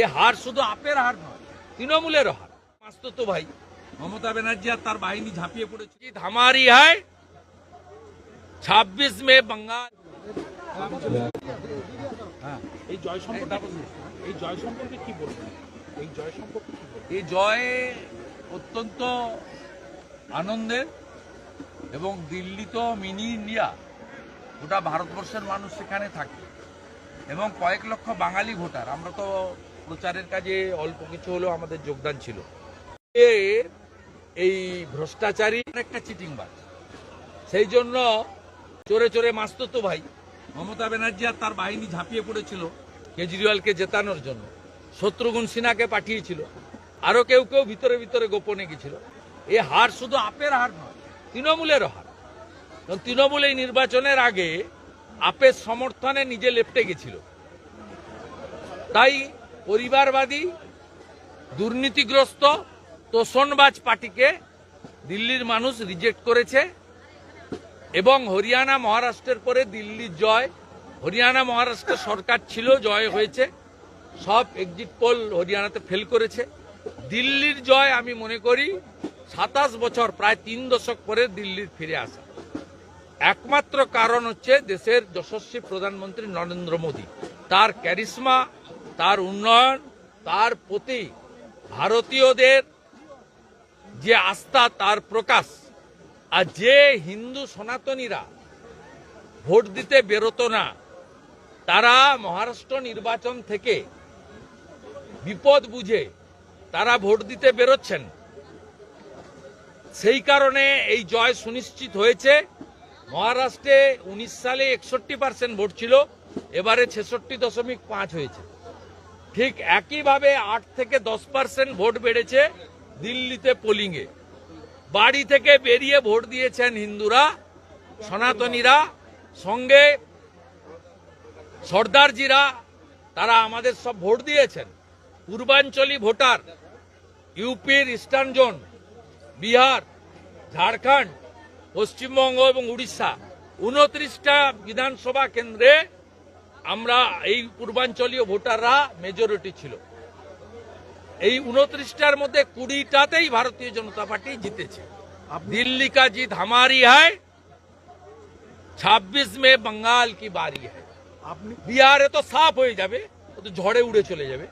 এ হার শুধু আপের হার নয় তৃণমূলের হার। মাস্তো ভাই, মমতা ব্যানার্জি আর তার বাহিনী ঝাঁপিয়ে পড়েছে। কি ধামারি হয় ছাব্বিশ মে বাঙ্গাল এই জয় সম্পর্কে এই জয় সম্পর্কে কি বলবেন এই জয় সম্পর্কে এই জয় অত্যন্ত আনন্দের এবং দিল্লি তো মিনি ইন্ডিয়া, গোটা ভারতবর্ষের মানুষ সেখানে থাকে। এবং কয়েক লক্ষ বাঙালি ভোটার, আমরা তো প্রচারের কাজে অল্প কিছু হলেও আমাদের যোগদান ছিল। এই ভ্রষ্টাচারী একটা চিটিংবাজ। সেই জন্য চোরে চোরে মাস্তো ভাই। মমতা ব্যানার্জি আর তার বাহিনী ঝাঁপিয়ে পড়েছিল কেজরিওয়ালকে জেতানোর জন্য। শত্রুঘ্ন সিনহাকে পাঠিয়েছিল। আরও কেউ কেউ ভিতরে ভিতরে গোপনে গেছিল। এ হার শুধু আপের হার নয় তৃণমূলের হার। কারণ তৃণমূল এই নির্বাচনের আগে আপের সমর্থনে নিজে লেপটে গেছিল। তাই পরিবারবাদী, দুর্নীতিগ্রস্ত তোষণবাজ পার্টিকে দিল্লির মানুষ রিজেক্ট করেছে এবং হরিয়ানা মহারাষ্ট্রের পরে দিল্লির জয়, হরিয়ানা মহারাষ্ট্রের সরকার ছিল, জয় হয়েছে। সব এক্সিট পোল হরিয়ানাতে ফেল করেছে। দিল্লির জয় আমি মনে করি সাতাশ বছর, প্রায় তিন দশক পরে দিল্লির ফিরে আসা। একমাত্র কারণ হচ্ছে দেশের যশস্বী প্রধানমন্ত্রী নরেন্দ্র মোদী। তার ক্যারিসমা তার উন্নয়ন, তার প্রতি ভারতীয়দের যে আস্থা, তার প্রকাশ। আর যে হিন্দু সনাতনীরা ভোট দিতে বেরোতো না, তারা মহারাষ্ট্র নির্বাচন থেকে বিপদ বুঝে তারা ভোট দিতে বেরোচ্ছেন। সেই কারণে এই জয় সুনিশ্চিত হয়েছে। মহারাষ্ট্রে উনিশ সালে একষট্টি পার্সেন্ট ভোট ছিল, এবারে ছেষট্টি দশমিক পাঁচ হয়েছে। ঠিক একইভাবে আট থেকে দশ পার্সেন্ট ভোট বেড়েছে দিল্লিতে পোলিংয়ে বাড়ি থেকে বেরিয়ে ভোট দিয়েছেন হিন্দুরা, সনাতনীরা, সঙ্গে সর্দারজিরা, তারা আমাদের সব ভোট দিয়েছেন। পূর্বাঞ্চলী ভোটার, ইউপির ইস্টার্ন জোন, বিহার, ঝাড়খণ্ড, পশ্চিমবঙ্গ এবং উড়িষ্যা। উনত্রিশটা বিধানসভা কেন্দ্রে আমরা এই পূর্বাঞ্চলীয় ভোটাররা মেজরিটি ছিল। এই উনত্রিশটার মধ্যে কুড়িটাতেই ভারতীয় জনতা পার্টি জিতেছে। দিল্লি কা জিত হামারি হয় ছাব্বিশ মে বঙ্গাল কি বাড়ি হয়। বিহারে তো সাফ হয়ে যাবে তো ঝড়ে উড়ে চলে যাবে।